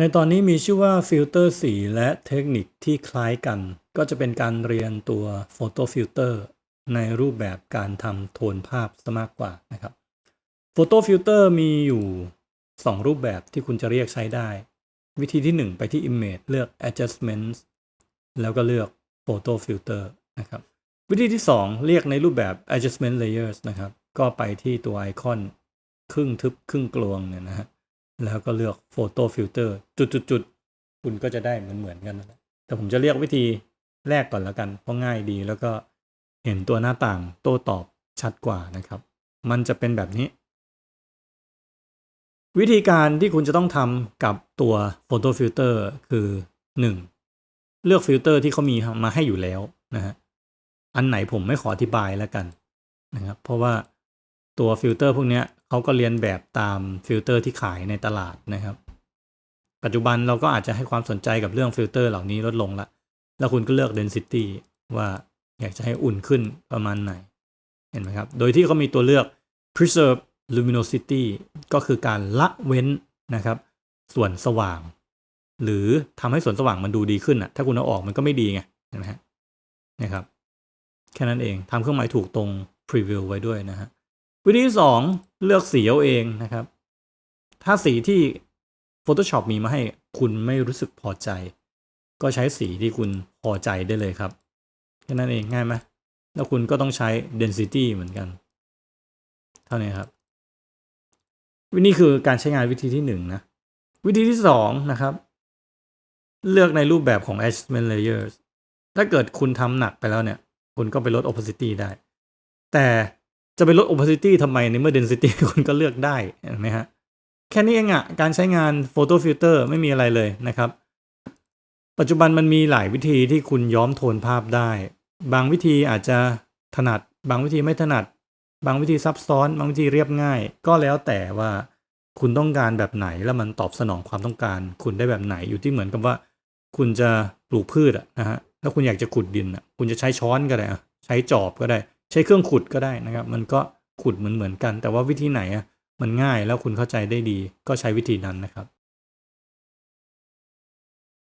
ในตอนนี้มีชื่อว่าฟิลเตอร์สีและเทคนิคที่คล้ายกัน ก็จะเป็นการเรียนตัวโฟโต้ฟิลเตอร์ในรูปแบบการทำโทนภาพซะมากกว่านะครับโฟโต้ฟิลเตอร์มีอยู่ 2 รูปแบบที่คุณจะเรียกใช้ได้ วิธีที่ 1 ไปที่ Image เลือก Adjustments แล้วก็เลือก Photo Filter นะครับ วิธีที่ 2 เรียกในรูปแบบ Adjustment Layers นะครับ ก็ไปที่ตัวไอคอน ครึ่งทึบครึ่งกลวงเนี่ยนะฮะ แล้วก็เลือก Photo Filter จุดๆคุณก็จะได้เหมือนเหมือนๆกันแหละแต่ผมจะเรียกวิธีแรกก่อนแล้วกัน เพราะง่ายดีแล้วก็เห็นตัวหน้าต่างโต้ตอบชัดกว่านะครับ มันจะเป็นแบบนี้ วิธีการที่คุณจะต้องทำกับตัว Photo Filter คือ 1. เลือกฟิลเตอร์ที่เขามีมาให้อยู่แล้วนะฮะอันไหนผมไม่ขออธิบายแล้วกันนะครับเพราะว่าตัวฟิลเตอร์พวกนี้ เขาก็เรียนแบบตามฟิลเตอร์ที่ขายในตลาดนะครับ ปัจจุบันเราก็อาจจะให้ความสนใจกับเรื่องฟิลเตอร์เหล่านี้ลดลงละ แล้วคุณก็เลือก density ว่าอยากจะให้อุ่นขึ้นประมาณไหน เห็นไหมครับ โดยที่เขามีตัวเลือก preserve luminosity ก็คือการละเว้นนะครับ ส่วนสว่าง หรือทำให้ส่วนสว่างมันดูดีขึ้นอะถ้าคุณเอาออกมันก็ไม่ดีไงเห็นไหมฮะนะครับ แค่นั้นเองทำเครื่องหมายถูกตรง preview ไว้ด้วยนะฮะ วิธีที่สองเลือกสีเอาเองนะครับ ถ้าสีที่ Photoshop มีมาให้คุณไม่รู้สึกพอใจ ก็ใช้สีที่คุณพอใจได้เลยครับ แค่นั้นเองง่ายไหมแล้วคุณก็ต้องใช้ density เหมือนกัน เท่านี้ครับ วิธีคือการใช้งานวิธีที่หนึ่งนะ วิธีที่สองนะครับ เลือกในรูปแบบของ adjustment layers ถ้าเกิดคุณทำหนักไปแล้วเนี่ย คุณก็ไปลด opacity ได้ แต่ จะไปลด opacity ทำไมในเมื่อ density คุณก็เลือกได้เห็นไหมฮะแค่นี้เองอะการใช้งาน photo filter ไม่มีอะไรเลยนะครับ ปัจจุบันมันมีหลายวิธีที่คุณย้อมโทนภาพได้ บางวิธีอาจจะถนัด บางวิธีไม่ถนัด บางวิธีซับซ้อน บางวิธีเรียบง่าย ก็แล้วแต่ว่าคุณต้องการแบบไหนแล้วมันตอบสนองความต้องการ คุณได้แบบไหนอยู่ที่เหมือนกับว่า คุณจะปลูกพืชอะนะฮะแล้วคุณอยากจะขุดดินอะคุณจะใช้ช้อนก็ได้อะใช้จอบก็ได้ ใช้เครื่องขุดก็ได้นะครับ มันก็ขุดเหมือนเหมือนกัน แต่ว่าวิธีไหนอะมันง่ายแล้วคุณเข้าใจได้ดีก็ใช้วิธีนั้นนะครับ